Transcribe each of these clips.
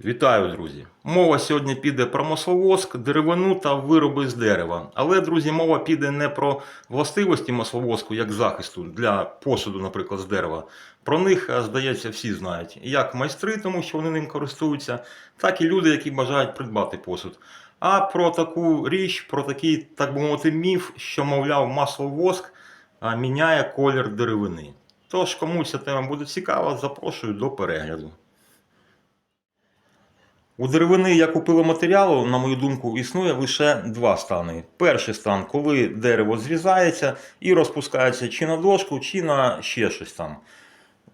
Вітаю, друзі! Мова сьогодні піде про масловоск, деревину та вироби з дерева. Але, друзі, мова піде не про властивості масловоску як захисту для посуду, наприклад, з дерева. Про них, е, здається, всі знають. Як майстри, тому що вони ним користуються, так і люди, які бажають придбати посуд. А про таку річ, про такий, так би мовити, міф, що, мовляв, масловоск міняє колір деревини. Тож, кому ця тема буде цікава, запрошую до перегляду. У деревини, як у пиломатеріалу, на мою думку, існує лише два стани. Перший стан, коли дерево зрізається і розпускається чи на дошку, чи на ще щось там.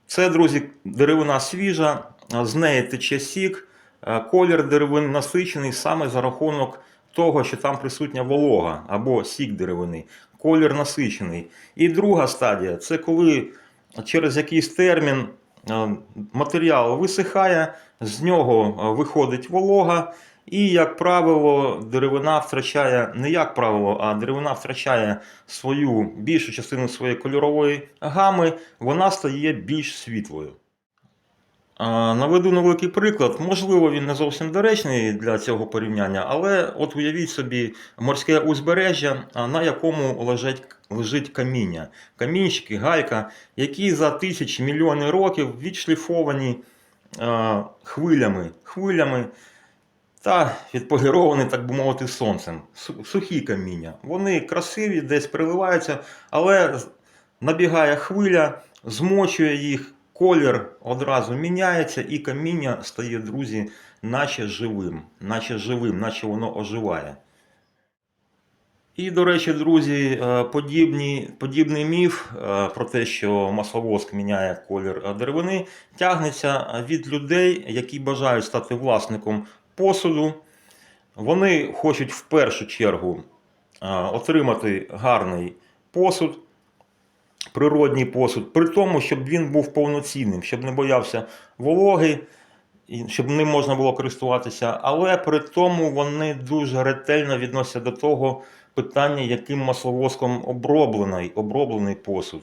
Це, друзі, деревина свіжа, з неї тече сік, е, колір деревини насичений саме за рахунок того, що там присутня волога або сік деревини. Колір насичений. І друга стадія це коли через якийсь термін матеріал висихає, з нього е, виходить волога, і, як правило, деревина втрачає, не як правило, а деревина втрачає свою більшу частину своєї кольорової гами, вона стає більш світлою. Наведу невеликий приклад. Можливо, він не зовсім доречний для цього порівняння, але от уявіть собі морське узбережжя, на якому лежить, лежить каміння. Камінчики, галька, які за тисячі мільйони років відшліфовані а, хвилями, хвилями та відполіровані, так би мовити, сонцем. Сухі каміння. Вони красиві, десь приливаються, але набігає хвиля, змочує їх, колір одразу міняється, і каміння стає, друзі, наче живим, наче живим, наче воно оживає. І, до речі, друзі, е, подібні, подібний міф е, про те, що масловоск міняє колір деревини, тягнеться від людей, які бажають стати власником посуду. Вони хочуть в першу чергу е, отримати гарний посуд, природній посуд, при тому, щоб він був повноцінним, щоб не боявся вологи, щоб ним можна було користуватися. Але при тому вони дуже ретельно відносяться до того питання, яким масловоском оброблений, оброблений посуд.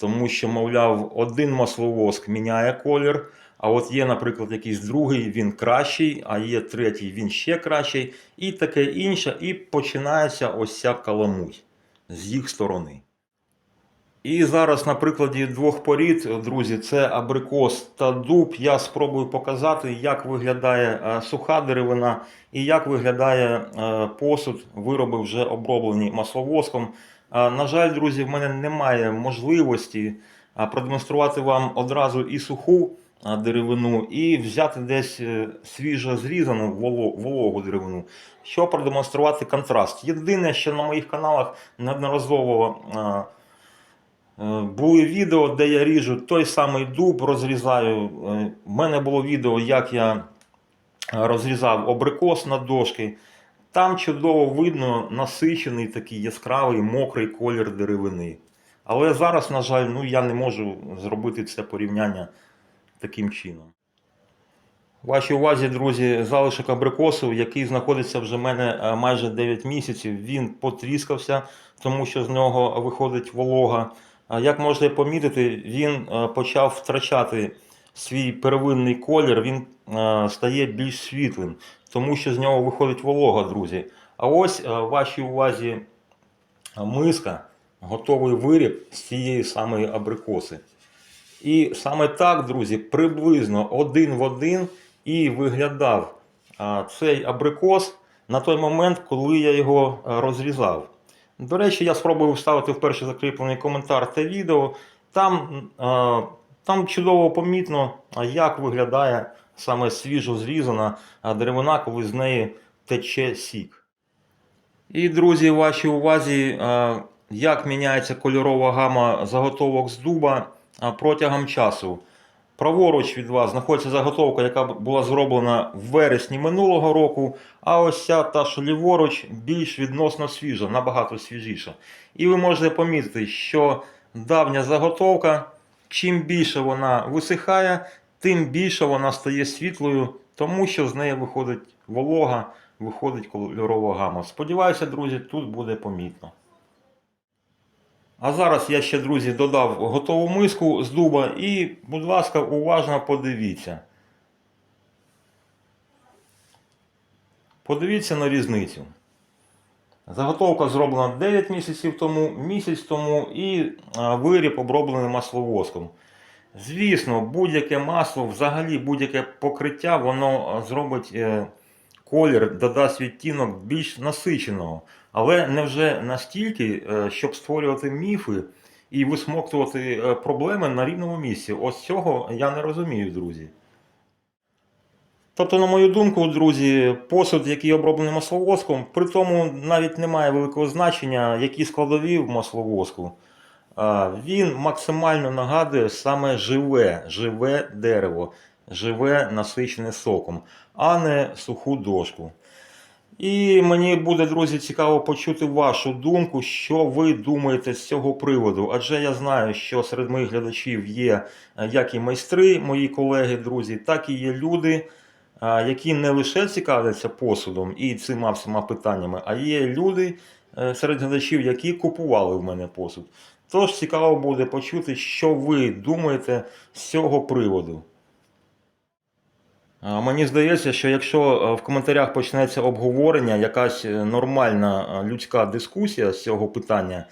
Тому що, мовляв, один масловоск міняє колір, а от є, наприклад, якийсь другий, він кращий, а є третій, він ще кращий, і таке інше, і починається ось ця каламуть з їх сторони. І зараз на прикладі двох порід, друзі, це абрикос та дуб. Я спробую показати, як виглядає е, суха деревина і як виглядає е, посуд, вироби вже оброблені масловоском. Е, На жаль, друзі, в мене немає можливості продемонструвати вам одразу і суху деревину, і взяти десь свіжо зрізану вологу деревину, щоб продемонструвати контраст. Єдине, що на моїх каналах неодноразово. Е, Е, Були відео, де я ріжу той самий дуб, розрізаю. Е, У мене було відео, як я е, розрізав абрикос на дошки. Там чудово видно насичений такий яскравий мокрий колір деревини. Але зараз, на жаль, ну, я не можу зробити це порівняння таким чином. Вашій увазі, друзі, залишок абрикосу, який знаходиться вже в мене е, майже 9 місяців, він потріскався, тому що з нього виходить волога. Як можете помітити, він е, почав втрачати свій первинний колір, він е, стає більш світлим, тому що з нього виходить волога, друзі. А ось е, вашій увазі миска, готовий виріб з цієї самої абрикоси. І саме так, друзі, приблизно один в один і виглядав цей абрикос на той момент, коли я його розрізав. До речі, я спробую вставити в перший закріплений коментар те відео. Там, а, там чудово помітно, як виглядає саме свіжо зрізана а, деревина, коли з неї тече сік. І, друзі, вашій увазі, а, як міняється кольорова гама заготовок з дуба протягом часу. Праворуч від вас знаходиться заготовка, яка була зроблена в вересні минулого року, а ось ця та що ліворуч більш відносно свіжа, набагато свіжіша. І ви можете помітити, що давня заготовка, чим більше вона висихає, тим більше вона стає світлою, тому що з неї виходить волога, виходить кольорова гама. Сподіваюся, друзі, тут буде помітно. А зараз я ще, друзі, додав готову миску з дуба і, будь ласка, уважно подивіться. Подивіться на різницю. Заготовка зроблена 9 місяців тому, місяць тому і виріб оброблений масловоском. Звісно, будь-яке масло, взагалі будь-яке покриття, воно зробить е, колір, додасть відтінок більш насиченого. Але не вже настільки, е, щоб створювати міфи і висмоктувати е, проблеми на рівному місці. Ось цього я не розумію, друзі. Тобто, на мою думку, друзі, посуд, який оброблений масловоском, при тому навіть не має великого значення, які складові в масловоску. Він максимально нагадує саме живе, живе дерево, живе насичене соком, а не суху дошку. І мені буде, друзі, цікаво почути вашу думку, що ви думаєте з цього приводу. Адже я знаю, що серед моїх глядачів є е, як і майстри, мої колеги, друзі, так і є люди, е, які не лише цікавляться посудом і цими всіма питаннями, а є люди е, серед глядачів, які купували в мене посуд. Тож цікаво буде почути, що ви думаєте з цього приводу. Мені здається, що якщо е, в коментарях почнеться обговорення, якась е, нормальна е, людська дискусія з цього питання,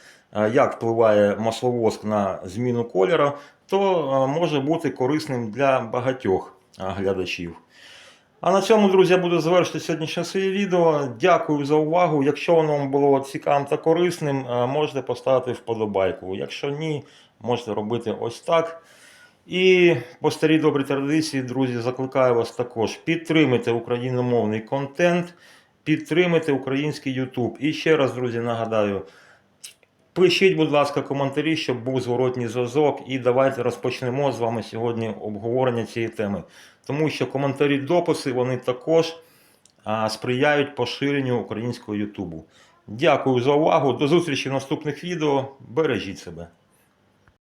як впливає масловоск на зміну кольору, то може бути корисним для багатьох глядачів. А на цьому, друзі, я буду завершити сьогоднішнє своє відео. Дякую за увагу. Якщо воно вам було цікавим та корисним, можете поставити вподобайку. Якщо ні, можете робити ось так. І по старій добрій традиції, друзі, закликаю вас також підтримайте україномовний контент, підтримайте український YouTube. І ще раз, друзі, нагадаю, пишіть, будь ласка, коментарі, щоб був зворотній зв'язок. І давайте розпочнемо з вами сьогодні обговорення цієї теми. Тому що коментарі дописи вони також а, сприяють поширенню українського Ютубу. Дякую за увагу. До зустрічі в наступних відео. Бережіть себе.